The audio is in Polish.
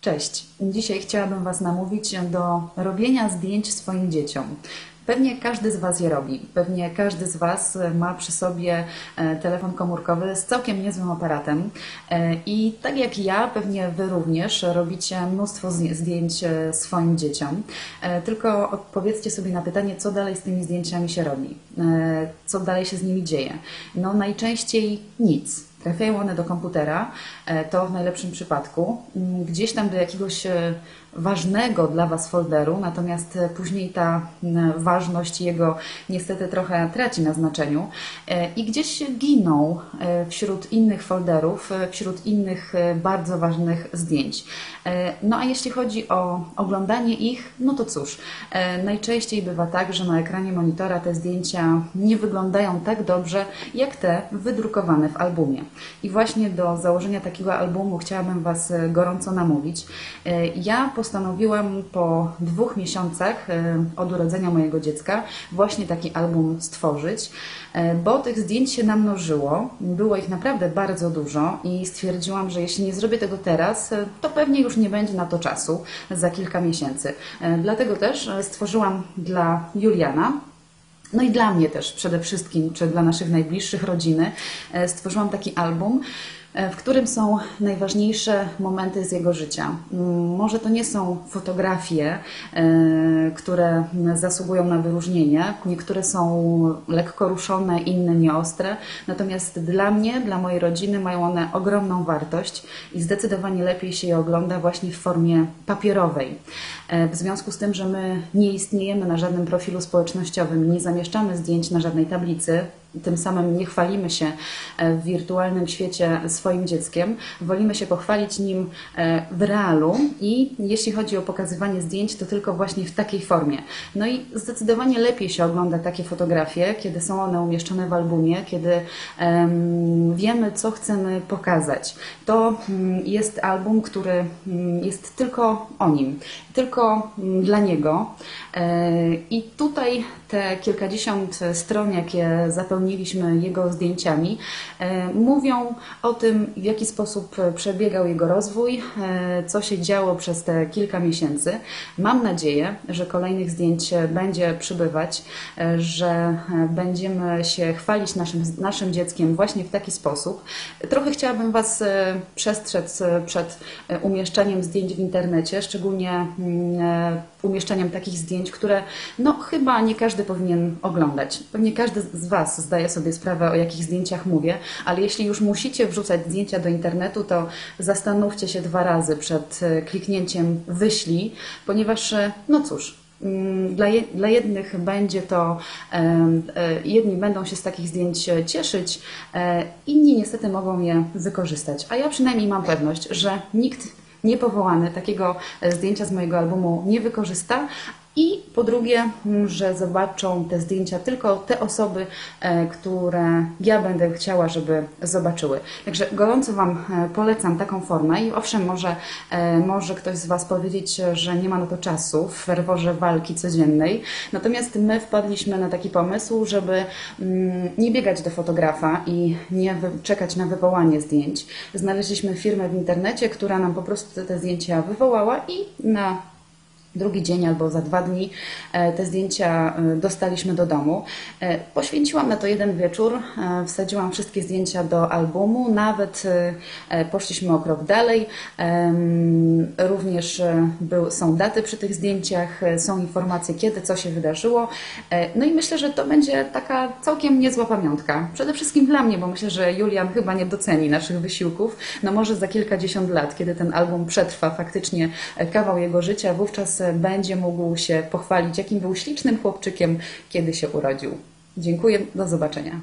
Cześć. Dzisiaj chciałabym Was namówić do robienia zdjęć swoim dzieciom. Pewnie każdy z Was je robi. Pewnie każdy z Was ma przy sobie e, telefon komórkowy z całkiem niezłym aparatem. E, I tak jak ja, pewnie Wy również robicie mnóstwo zdjęć e, swoim dzieciom. E, Tylko odpowiedzcie sobie na pytanie, co dalej z tymi zdjęciami się robi. E, Co dalej się z nimi dzieje. No najczęściej nic. Trafiają one do komputera, e, to w najlepszym przypadku, mm, gdzieś tam do jakiegoś e, ważnego dla Was folderu, natomiast e, później ta ważność jego niestety trochę traci na znaczeniu e, i gdzieś giną e, wśród innych folderów, wśród innych bardzo ważnych zdjęć. No a jeśli chodzi o oglądanie ich, no to cóż, najczęściej bywa tak, że na ekranie monitora te zdjęcia nie wyglądają tak dobrze, jak te wydrukowane w albumie. I właśnie do założenia takiego albumu chciałabym Was gorąco namówić. Ja postanowiłam po dwóch miesiącach e, od urodzenia mojego dziecka właśnie taki album stworzyć, e, bo tych zdjęć się namnożyło. Było ich naprawdę bardzo dużo i stwierdziłam, że jeśli nie zrobię tego teraz, e, to pewnie już nie będzie na to czasu za kilka miesięcy. Dlatego też stworzyłam dla Juliana no i dla mnie też przede wszystkim, czy dla naszych najbliższych rodziny, stworzyłam taki album, w którym są najważniejsze momenty z jego życia. Mm, Może to nie są fotografie, e, które zasługują na wyróżnienie. Niektóre są lekko ruszone, inne nieostre. Natomiast dla mnie, dla mojej rodziny mają one ogromną wartość i zdecydowanie lepiej się je ogląda właśnie w formie papierowej. E, W związku z tym, że my nie istniejemy na żadnym profilu społecznościowym, nie zamieszczamy zdjęć na żadnej tablicy, tym samym nie chwalimy się e, w wirtualnym świecie swoim dzieckiem, wolimy się pochwalić nim e, w realu i jeśli chodzi o pokazywanie zdjęć, to tylko właśnie w takiej formie. No i zdecydowanie lepiej się ogląda takie fotografie, kiedy są one umieszczone w albumie, kiedy em, wiemy, co chcemy pokazać. To mm, jest album, który mm, jest tylko o nim, tylko mm, dla niego. E, I tutaj te kilkadziesiąt stron, jakie zapełniliśmy jego zdjęciami, e, mówią o tym, w jaki sposób przebiegał jego rozwój, e, co się działo przez te kilka miesięcy. Mam nadzieję, że kolejnych zdjęć będzie przybywać, e, że e, będziemy się chwalić naszym, naszym dzieckiem właśnie w taki sposób. Trochę chciałabym Was e, przestrzec e, przed e, umieszczaniem zdjęć w internecie, szczególnie mm, e, umieszczaniem takich zdjęć, które no chyba nie każdy powinien oglądać. Pewnie każdy z Was zdaje sobie sprawę, o jakich zdjęciach mówię, ale jeśli już musicie wrzucać zdjęcia do internetu, to zastanówcie się dwa razy przed e, kliknięciem wyślij, ponieważ e, no cóż, mm, dla, je, dla jednych będzie to, e, jedni będą się z takich zdjęć cieszyć, inni niestety mogą je wykorzystać. A ja przynajmniej mam pewność, że nikt niepowołany takiego zdjęcia z mojego albumu nie wykorzysta. I po drugie, że zobaczą te zdjęcia tylko te osoby, e, które ja będę chciała, żeby zobaczyły. Także gorąco Wam e, polecam taką formę i owszem, może, e, może ktoś z Was powiedzieć, że nie ma na to czasu w ferworze walki codziennej. Natomiast my wpadliśmy na taki pomysł, żeby mm, nie biegać do fotografa i nie czekać na wywołanie zdjęć. Znaleźliśmy firmę w internecie, która nam po prostu te zdjęcia wywołała i na drugi dzień albo za dwa dni e, te zdjęcia e, dostaliśmy do domu. E, Poświęciłam na to jeden wieczór, wsadziłam wszystkie zdjęcia do albumu, nawet poszliśmy o krok dalej. Em, Również był, są daty przy tych zdjęciach, są informacje kiedy, co się wydarzyło. No i myślę, że to będzie taka całkiem niezła pamiątka. Przede wszystkim dla mnie, bo myślę, że Julian chyba nie doceni naszych wysiłków. No może za kilkadziesiąt lat, kiedy ten album przetrwa faktycznie kawał jego życia, wówczas będzie mógł się pochwalić, jakim był ślicznym chłopczykiem, kiedy się urodził. Dziękuję, do zobaczenia.